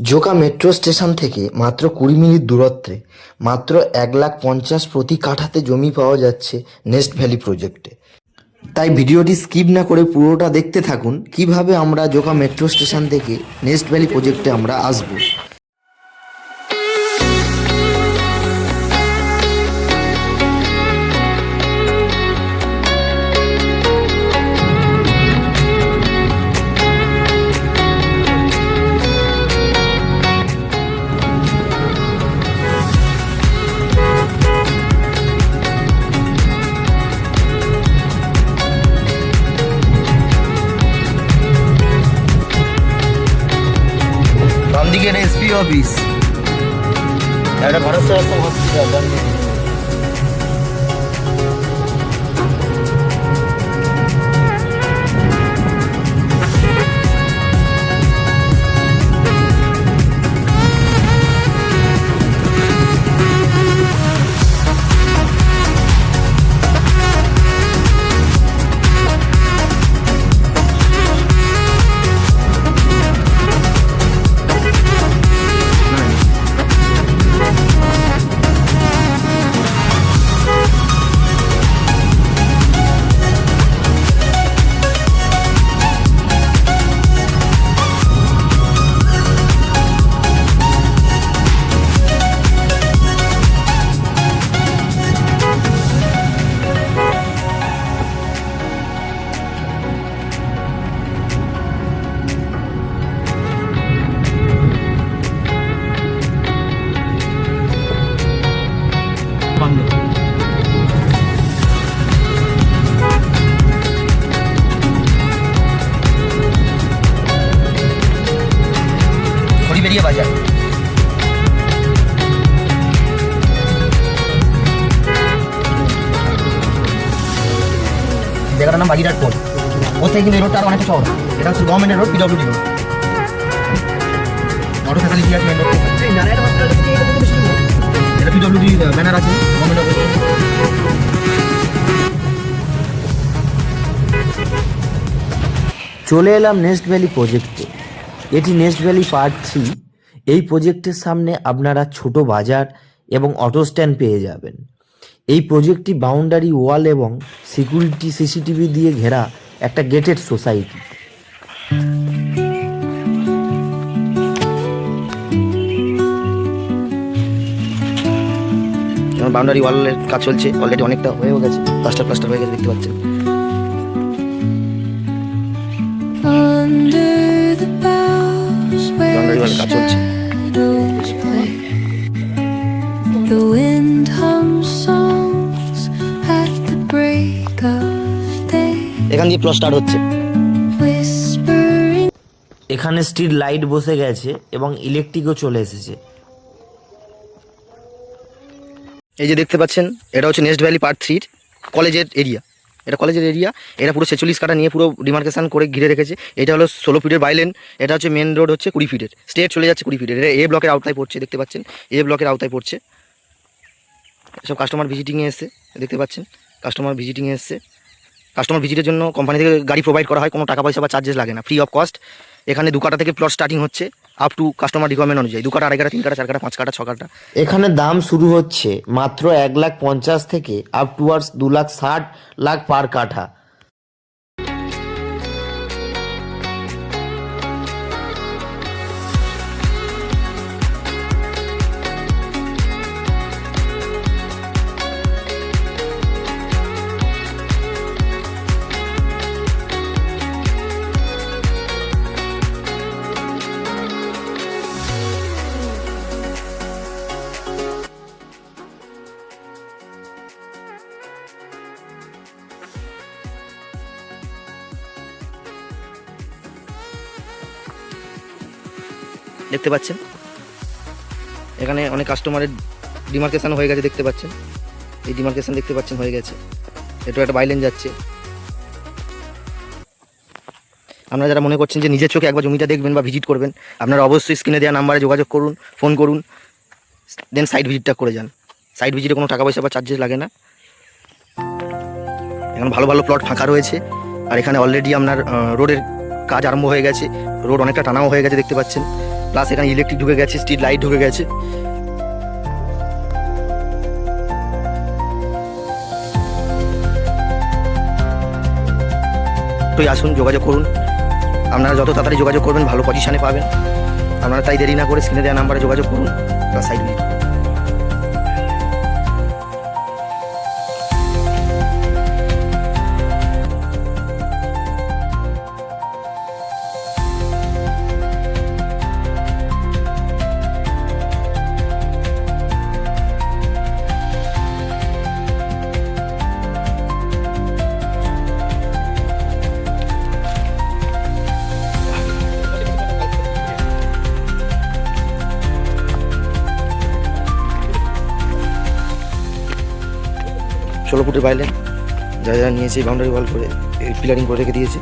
Joka metro station থেকে মাত্র কুড়ি মিনিট দূরত্বে, মাত্র এক লাখ পঞ্চাশ প্রতি কাঠাতে জমি পাওয়া যাচ্ছে নেস্ট ভ্যালি প্রজেক্টে। তাই ভিডিওটি স্কিপ না করে পুরোটা দেখতে থাকুন, কীভাবে আমরা জোকা মেট্রো স্টেশন থেকে নেস্ট ভ্যালি প্রজেক্টে আমরা আসব। অফিস। একটা ভারত সেবাশ্রম হসপিটাল জায়গাটার নাম বাগিরাট পোল। ওর থেকে কিন্তু এই রোডটা আরও অনেকটা চওড়া এটা হচ্ছে গভর্নমেন্টের road PWD road motor facility আছে এটা পিডব্লিউডি ব্যানার আছে গভর্নমেন্ট চলে এলাম নেস্ট ভ্যালি প্রজেক্টে এটি নেস্ট ভ্যালি পার্ট থ্রি এই প্রজেক্টের সামনে আপনারা ছোট বাজার এবং অটো স্ট্যান্ড পেয়ে যাবেন। এই প্রজেক্টটি বাউন্ডারি ওয়াল এবং সিকিউরিটি সিসিটিভি দিয়ে ঘেরা একটা গেটেড সোসাইটি যেমন বাউন্ডারি ওয়ালের কাজ চলছে অলরেডি অনেকটা হয়েও গেছে প্লাস্টার প্লাস্টার হয়ে গেছে দেখতে পাচ্ছেন the wall কাজ চলছে। এখান দিয়ে প্লস স্টার্ট হচ্ছে। এখানে স্ট্রিট লাইট বসে গেছে এবং ইলেকট্রিকও চলে এসেছে। এই যে দেখতে পাচ্ছেন এটা হচ্ছে নেক্সট ভ্যালি পার্ট থ্রির কলেজের এরিয়া এটা কলেজের এরিয়া এটা পুরো ছেচল্লিশ কাটা নিয়ে পুরো ডিমার্কেশন করে ঘিরে রেখেছে। এটা হলো ষোলো ফিটের বাইলেন এটা হচ্ছে মেন রোড হচ্ছে কুড়ি ফিটের স্টেট চলে যাচ্ছে কুড়ি ফিটের এটা এ ব্লকের আওতায় পড়ছে দেখতে পাচ্ছেন? এ ব্লকের আওতায় পড়ছে। সব কাস্টমার ভিজিটিংয়ে এসছে দেখতে পাচ্ছেন? কাস্টমার ভিজিটিংয়ে এসছে। কাস্টমার ভিজিটের জন্য কোম্পানি থেকে গাড়ি প্রোভাইড করা হয়, কোনো টাকা পয়সা বা চার্জেস লাগে না ফ্রি অফ কস্ট এখানে দু কাটা থেকে প্লট স্টার্টিং হচ্ছে আপ টু কাস্টমার রিকোয়ারমেন্ট অনুযায়ী। দু কাটা, আড়াই কাটা, তিন কাটা, চার কাটা, পাঁচ কাটা, ছ কাটা। এখানে দাম শুরু হচ্ছে মাত্র এক লাখ পঞ্চাশ থেকে আপ টুয়ার্ডস দু লাখ ষাট লাখ পার কাঠা। দেখতে পাচ্ছেন। এখানে অনেক কাস্টমারের ডিমার্কেশন হয়ে গেছে দেখতে পাচ্ছেন। এই ডিমার্কেশন দেখতে পাচ্ছেন হয়ে গেছে। এটা একটা বাইলেন যাচ্ছে। আপনারা যারা মনে করছেন যে নিজের চোখে একবার জমিটা দেখবেন বা ভিজিট করবেন, আপনারা অবশ্যই স্ক্রিনে দেওয়া নাম্বারে যোগাযোগ করুন ফোন করুন দেন সাইট ভিজিটটা করে যান। সাইট ভিজিটে কোনো টাকা পয়সা বা চার্জেস লাগে না। এখন ভালো ভালো প্লট ফাঁকা রয়েছে। আর এখানে অলরেডি আপনার রোডের কাজ আরম্ভ হয়ে গেছে। রোড অনেকটা টানাও হয়ে গেছে দেখতে পাচ্ছেন। প্লাস এখানে ইলেকট্রিক ঢুকে গেছে স্ট্রিট লাইট ঢুকে গেছে। তুই আসুন, যোগাযোগ করুন। আপনারা যত তাড়াতাড়ি যোগাযোগ করবেন, ভালো পজিশানে পাবেন। আপনারা তাই দেরি না করে স্ক্রিনে দেওয়া নাম্বারে যোগাযোগ করুন। প্লাস সাইড ষোলো ফুটের পাইলেন যা যা নিয়েছে বাউন্ডারি ওয়াল করে পিলারিং করে রেখে দিয়েছে।